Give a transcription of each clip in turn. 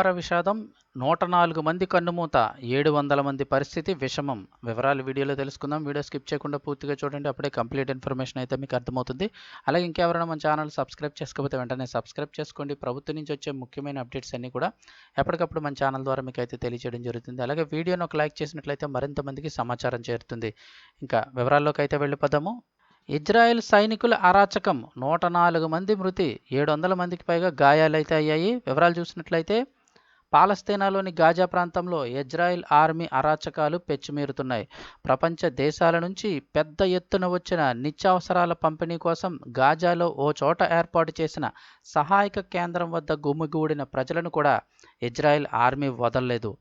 వ్యాపార విషాదం నూట నాలుగు మంది కన్నుమూత ఏడు వందల మంది పరిస్థితి విషమం. వివరాలు వీడియోలో తెలుసుకుందాం. వీడియో స్కిప్ చేయకుండా పూర్తిగా చూడండి. అప్పుడే కంప్లీట్ ఇన్ఫర్మేషన్ అయితే మీకు అర్థమవుతుంది. అలాగే ఇంకెవరైనా మన ఛానల్ సబ్స్క్రైబ్ చేసుకోకపోతే వెంటనే సబ్స్క్రైబ్ చేసుకోండి. ప్రభుత్వం నుంచి వచ్చే ముఖ్యమైన అప్డేట్స్ అన్నీ కూడా ఎప్పటికప్పుడు మన ఛానల్ ద్వారా మీకు అయితే తెలియజేయడం జరుగుతుంది. అలాగే వీడియోను ఒక లైక్ చేసినట్లయితే మరింత మందికి సమాచారం చేరుతుంది. ఇంకా వివరాల్లోకి అయితే వెళ్ళిపోదాము. ఇజ్రాయెల్ సైనికుల అరాచకం నూట నాలుగు మంది మృతి ఏడు వందల మందికి పైగా గాయాలైతే అయ్యాయి. వివరాలు చూసినట్లయితే పాలస్తీనాలోని గాజా ప్రాంతంలో ఇజ్రాయెల్ ఆర్మీ అరాచకాలు పెచ్చిమీరుతున్నాయి. ప్రపంచ దేశాల నుంచి పెద్ద ఎత్తున వచ్చిన నిత్యావసరాల పంపిణీ కోసం గాజాలో ఓ చోట ఏర్పాటు చేసిన సహాయక కేంద్రం వద్ద గుమిగూడిన ప్రజలను కూడా ఇజ్రాయెల్ ఆర్మీ వదలలేదు.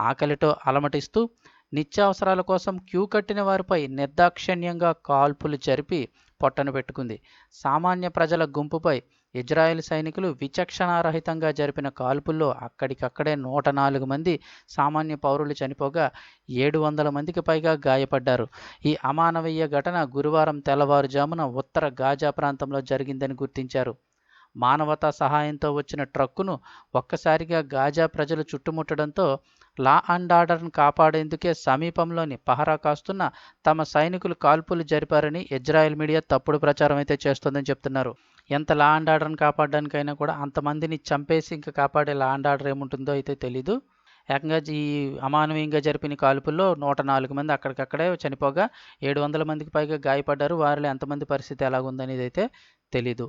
ఆకలితో అలమటిస్తూ నిత్యావసరాల కోసం క్యూ కట్టిన వారిపై నిర్దాక్షిణ్యంగా కాల్పులు జరిపి పొట్టను పెట్టుకుంది. సామాన్య ప్రజల గుంపుపై ఇజ్రాయెల్ సైనికులు విచక్షణారహితంగా జరిపిన కాల్పుల్లో అక్కడికక్కడే నూట నాలుగు మంది సామాన్య పౌరులు చనిపోగా ఏడు వందల మందికి పైగా గాయపడ్డారు. ఈ అమానవీయ ఘటన గురువారం తెల్లవారుజామున ఉత్తర గాజా ప్రాంతంలో జరిగిందని గుర్తించారు. మానవతా సహాయంతో వచ్చిన ట్రక్కును ఒక్కసారిగా గాజా ప్రజలు చుట్టుముట్టడంతో లా అండ్ ఆర్డర్ను కాపాడేందుకే సమీపంలోని పహరా కాస్తున్న తమ సైనికులు కాల్పులు జరిపారని ఇజ్రాయెల్ మీడియా తప్పుడు ప్రచారం అయితే చేస్తోందని చెప్తున్నారు. ఎంత లా అండ్ ఆర్డర్ని కాపాడడానికైనా కూడా అంతమందిని చంపేసి ఇంకా కాపాడే లా అండ్ ఆర్డర్ ఏముంటుందో అయితే తెలీదు. ఏకంగా ఈ అమానవీయంగా జరిపిన కాల్పుల్లో నూట నాలుగు మంది అక్కడికక్కడే చనిపోగా ఏడు వందల మందికి పైగా గాయపడ్డారు. వారిలో ఎంతమంది పరిస్థితి ఎలాగుందనేది అయితే తెలీదు.